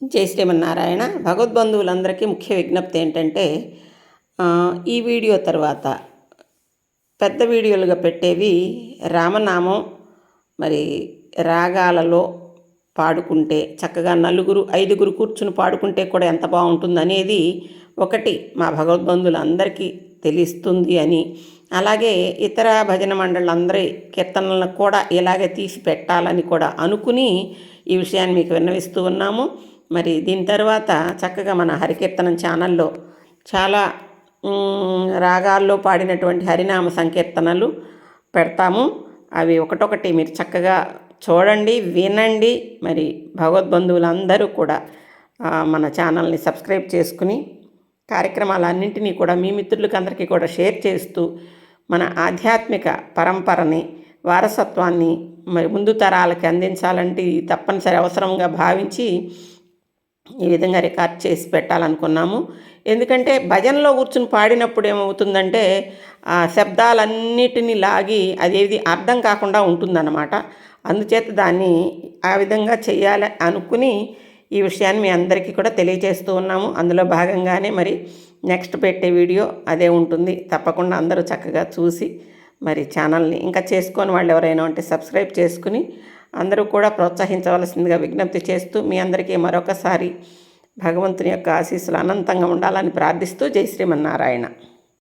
జై శ్రీమన్నారాయణ. భగవద్బంధువులందరికీ ముఖ్య విజ్ఞప్తి ఏంటంటే ఈ వీడియో తర్వాత పెద్ద వీడియోలుగా పెట్టేవి రామనామం మరి రాగాలలో పాడుకుంటే చక్కగా నలుగురు ఐదుగురు కూర్చుని పాడుకుంటే కూడా ఎంత బాగుంటుంది అనేది ఒకటి మా భగవద్బంధువులందరికీ తెలుస్తుంది అని. అలాగే ఇతర భజన మండళ్ళందరి కీర్తనలను కూడా ఇలాగే తీసి పెట్టాలని కూడా అనుకుని ఈ విషయాన్ని మీకు విన్నవిస్తూ ఉన్నాము. మరి దీని తర్వాత చక్కగా మన హరికీర్తనం ఛానల్లో చాలా రాగాల్లో పాడినటువంటి హరినామ సంకీర్తనలు పెడతాము. అవి ఒకటొకటి మీరు చక్కగా చూడండి వినండి. మరి భగవద్బంధువులందరూ కూడా మన ఛానల్ని సబ్స్క్రైబ్ చేసుకుని కార్యక్రమాలన్నింటినీ కూడా మీ మిత్రులకి అందరికీ కూడా షేర్ చేస్తూ మన ఆధ్యాత్మిక పరంపరని వారసత్వాన్ని మరి ముందు తరాలకి అందించాలంటే తప్పనిసరి అవసరంగా భావించి ఈ విధంగా రికార్డ్ చేసి పెట్టాలనుకున్నాము. ఎందుకంటే భజనలో కూర్చుని పాడినప్పుడు ఏమవుతుందంటే ఆ శబ్దాలన్నిటినీ లాగి అదేది అర్థం కాకుండా ఉంటుందన్నమాట. అందుచేత దాన్ని ఆ విధంగా చేయాలి అనుకుని ఈ విషయాన్ని మీ అందరికీ కూడా తెలియజేస్తూ ఉన్నాము. అందులో భాగంగానే మరి నెక్స్ట్ పెట్టే వీడియో అదే ఉంటుంది. తప్పకుండా అందరూ చక్కగా చూసి మరి ఛానల్ని ఇంకా చేసుకొని వాళ్ళు ఎవరైనా ఉంటే సబ్స్క్రైబ్ చేసుకుని అందరూ కూడా ప్రోత్సహించవలసిందిగా విజ్ఞప్తి చేస్తూ మీ అందరికీ మరొకసారి భగవంతుని యొక్క ఆశీస్సులు అనంతంగా ఉండాలని ప్రార్థిస్తూ జై శ్రీమన్నారాయణ.